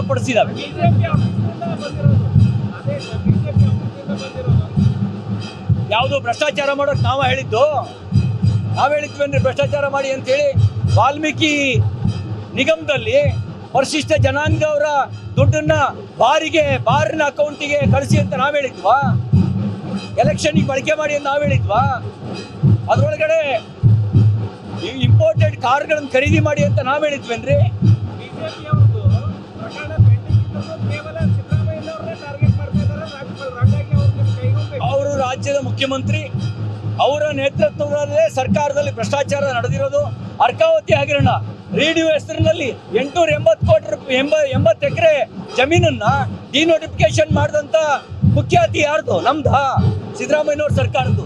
ಬಂದಿರೋದು ಯಾವುದು ಭ್ರಷ್ಟಾಚಾರ ಮಾಡೋಕೆ ನಾವು ಹೇಳಿದ್ದು? ನಾವು ಹೇಳಿದ್ವಿ ಅಂದ್ರೆ ಭ್ರಷ್ಟಾಚಾರ ಮಾಡಿ ಅಂತೇಳಿ ವಾಲ್ಮೀಕಿ ನಿಗಮದಲ್ಲಿ ಪರಿಶಿಷ್ಟ ಜನಾಂಗ ಅವರ ದುಡ್ಡನ್ನ ಬಾರಿಗೆ, ಬಾರಿನ ಅಕೌಂಟಿಗೆ ಕಳಿಸಿ ಅಂತ ನಾವು ಹೇಳಿದ್ವಾ? ಎಲೆಕ್ಷನ್ಗೆ ಬಳಕೆ ಮಾಡಿ ಅಂತ ನಾವು ಹೇಳಿದ್ವಾ? ಅದರೊಳಗಡೆ ಇಂಪೋರ್ಟೆಡ್ ಕಾರ್ಗಳನ್ನು ಖರೀದಿ ಮಾಡಿ ಅಂತ ನಾವು ಹೇಳಿದ್ವೇನ್ರಿ ರಾಜ್ಯದ ಮುಖ್ಯಮಂತ್ರಿ ಅವರ ನೇತೃತ್ವದಲ್ಲೇ ಸರ್ಕಾರದಲ್ಲಿ ಭ್ರಷ್ಟಾಚಾರ ನಡೆದಿರೋದು ಅರ್ಕಾವತಿ ಹಗರಣ. ರೇಡಿಯೋ ಹೆಸರಿನಲ್ಲಿ ಎಂಟುನೂರ ಎಂಬತ್ತು ಕೋಟಿ ರೂಪಾಯಿ ಎಂಬ, ಎಂಬತ್ತು ಎಕರೆ ಜಮೀನನ್ನ ಡಿನೋಟಿಫಿಕೇಶನ್ ಮಾಡಿದಂತ ಮುಖ್ಯಾತಿ ಯಾರ್ದು? ನಮ್ದಾ? ಸಿದ್ದರಾಮಯ್ಯನವ್ರ ಸರ್ಕಾರದ್ದು.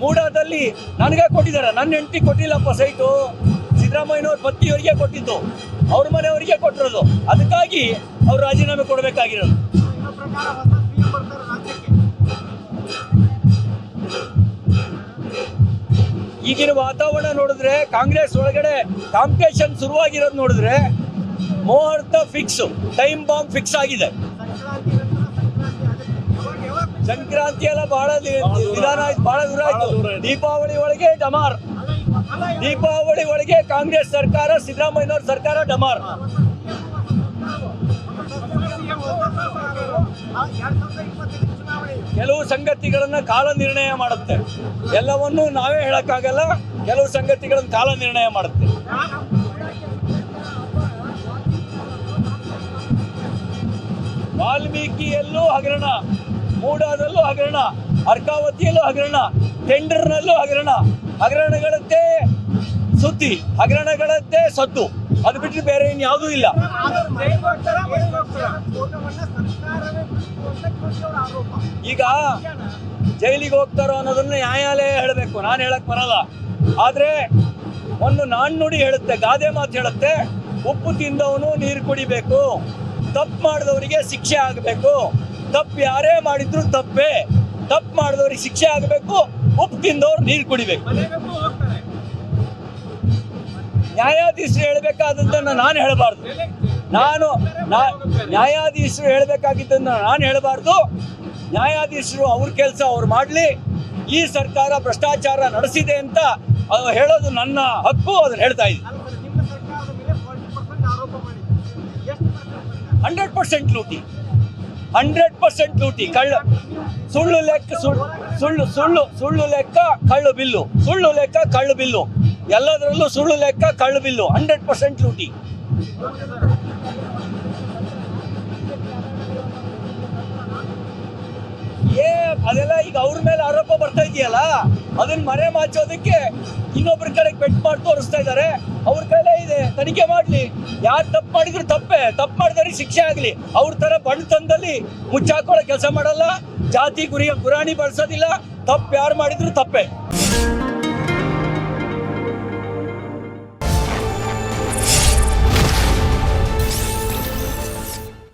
ಮೂಡಾದಲ್ಲಿ ನನಗೆ ಕೊಟ್ಟಿದ್ದಾರೆ ನನ್ನ ಹೆಂಡತಿ ಕೊಟ್ಟಿಲ್ಲಪ್ಪ ಸೈಟು. ಸಿದ್ದರಾಮಯ್ಯನವ್ರ ಪತ್ನಿಯವರಿಗೆ ಕೊಟ್ಟಿದ್ದು. ಅವ್ರ ಮನೆಯವರಿಗೆ ಕೊಟ್ಟಿರೋದು. ಅದಕ್ಕಾಗಿ ಅವ್ರು ರಾಜೀನಾಮೆ ಕೊಡಬೇಕಾಗಿರೋದು. ಈಗಿನ ವಾತಾವರಣ ನೋಡಿದ್ರೆ ಕಾಂಗ್ರೆಸ್ ಒಳಗಡೆ ಕಾಂಪಿಟೇಷನ್ ಶುರುವಾಗಿರೋದು ನೋಡಿದ್ರೆ ಮುಹೂರ್ತ ಫಿಕ್ಸ್ ಟೈಮ್ ಬಾಂಬ್ ಫಿಕ್ಸ್ ಆಗಿದೆ. ಸಂಕ್ರಾಂತಿ ಎಲ್ಲ ಬಹಳ ವಿಧಾನ ಆಯ್ತು. ಬಹಳ ದೂರ ಆಯ್ತು. ದೀಪಾವಳಿ ಒಳಗೆ ಡಮಾರ್. ದೀಪಾವಳಿ ಒಳಗೆ ಕಾಂಗ್ರೆಸ್ ಸರ್ಕಾರ ಸಿದ್ದರಾಮಯ್ಯನವ್ರ ಸರ್ಕಾರ ಡಮಾರ್. ಕೆಲವು ಸಂಗತಿಗಳನ್ನ ಕಾಲ ನಿರ್ಣಯ ಮಾಡುತ್ತೆ. ಎಲ್ಲವನ್ನೂ ನಾವೇ ಹೇಳಕ್ಕಾಗಲ್ಲ, ಕೆಲವು ಸಂಗತಿಗಳನ್ನು ಕಾಲ ನಿರ್ಣಯ ಮಾಡುತ್ತೆ. ವಾಲ್ಮೀಕಿಯಲ್ಲೂ ಹಗರಣ, ಮೂಡಾದಲ್ಲೂ ಹಗರಣ, ಅರ್ಕಾವತಿಯಲ್ಲೂ ಹಗರಣ, ಟೆಂಡರ್ನಲ್ಲೂ ಹಗರಣ. ಹಗರಣಗಳದ್ದೇ ಸುದ್ದಿ, ಹಗರಣಗಳದ್ದೇ ಸದ್ದು. ಅದು ಬಿಟ್ಟರೆ ಬೇರೆ ಇನ್ಯಾವುದೂ ಇಲ್ಲ. ಈಗ ಜೈಲಿಗೆ ಹೋಗ್ತಾರೋ ಅನ್ನೋದನ್ನ ನ್ಯಾಯಾಲಯ ಹೇಳಬೇಕು. ನಾನು ಹೇಳಕ್ ಬರಲ್ಲ. ಆದ್ರೆ ಒಂದು ನಾಣ್ಣುಡಿ ಹೇಳುತ್ತೆ, ಗಾದೆ ಮಾತು ಹೇಳುತ್ತೆ, ಉಪ್ಪು ತಿಂದವನು ನೀರು ಕುಡಿಬೇಕು, ತಪ್ಪು ಮಾಡಿದವರಿಗೆ ಶಿಕ್ಷೆ ಆಗಬೇಕು, ತಪ್ಪು ಯಾರೇ ಮಾಡಿದ್ರು ತಪ್ಪೇ, ತಪ್ಪು ಮಾಡಿದವ್ರಿಗೆ ಶಿಕ್ಷೆ ಆಗಬೇಕು, ಉಪ್ಪು ತಿಂದವ್ರು ನೀರು ಕುಡಿಬೇಕು. ನ್ಯಾಯಾಧೀಶರು ಹೇಳಬೇಕಾದದ್ದನ್ನು ನಾನು ಹೇಳಬಾರ್ದು. ನಾನು ನ್ಯಾಯಾಧೀಶರು ಹೇಳಬೇಕಾಗಿದ್ದನ್ನು ನಾನು ಹೇಳಬಾರ್ದು. ನ್ಯಾಯಾಧೀಶರು ಅವ್ರ ಕೆಲಸ ಅವ್ರು ಮಾಡಲಿ. ಈ ಸರ್ಕಾರ ಭ್ರಷ್ಟಾಚಾರ ನಡೆಸಿದೆ ಅಂತ ಅದು ಹೇಳೋದು ನನ್ನ ಹಕ್ಕು ಅದನ್ನು ಹೇಳ್ತಾ ಇದ್ದೀನಿ. ಹಂಡ್ರೆಡ್ ಪರ್ಸೆಂಟ್ ಲೂಟಿ. ಹಂಡ್ರೆಡ್ ಪರ್ಸೆಂಟ್ ಲೂಟಿ. ಕಳ್ಳ ಸುಳ್ಳು ಲೆಕ್ಕ ಸುಳ್ಳು ಸುಳ್ಳು ಸುಳ್ಳು ಸುಳ್ಳು ಲೆಕ್ಕ ಕಳ್ಳು ಬಿಲ್ಲು. ಸುಳ್ಳು ಲೆಕ್ಕ ಕಳ್ಳು ಬಿಲ್ಲು. ಎಲ್ಲದರಲ್ಲೂ ಸುಳ್ಳು ಲೆಕ್ಕ, ಕಳ್ಳು ಬಿಲ್ಲು ಹಂಡ್ರೆಡ್ ಪರ್ಸೆಂಟ್ ಲೂಟಿ. ಏ, ಅದೆಲ್ಲ ಈಗ ಅವ್ರ ಮೇಲೆ ಆರೋಪ ಬರ್ತಾ ಇದೆಯಲ್ಲ? ಅದನ್ನ ಮರೆ ಮಾಚೋದಕ್ಕೆ ಇನ್ನೊಬ್ರ ಕಡೆ ಬೆಟ್ ಮಾಡಿ ತೋರಿಸ್ತಾ ಇದ್ದಾರೆ ಅವ್ರ ಕೈಲೇ ಇದೆ. ತನಿಖೆ ಮಾಡ್ಲಿ. ಯಾರು ತಪ್ಪು ಮಾಡಿದ್ರು ತಪ್ಪೆ. ತಪ್ಪು ಮಾಡಿದ್ರೆ ಶಿಕ್ಷೆ ಆಗ್ಲಿ. ಅವ್ರ ತರ ಬಣ್ಣತನದಲ್ಲಿ ಮುಚ್ಚಾಕೊಳ್ಳೋ ಕೆಲಸ ಮಾಡಲ್ಲ. ಜಾತಿ ಗುರಿಯ ಗುರಾಣಿ ಬಳಸೋದಿಲ್ಲ. ತಪ್ಪು ಯಾರು ಮಾಡಿದ್ರು ತಪ್ಪೇ.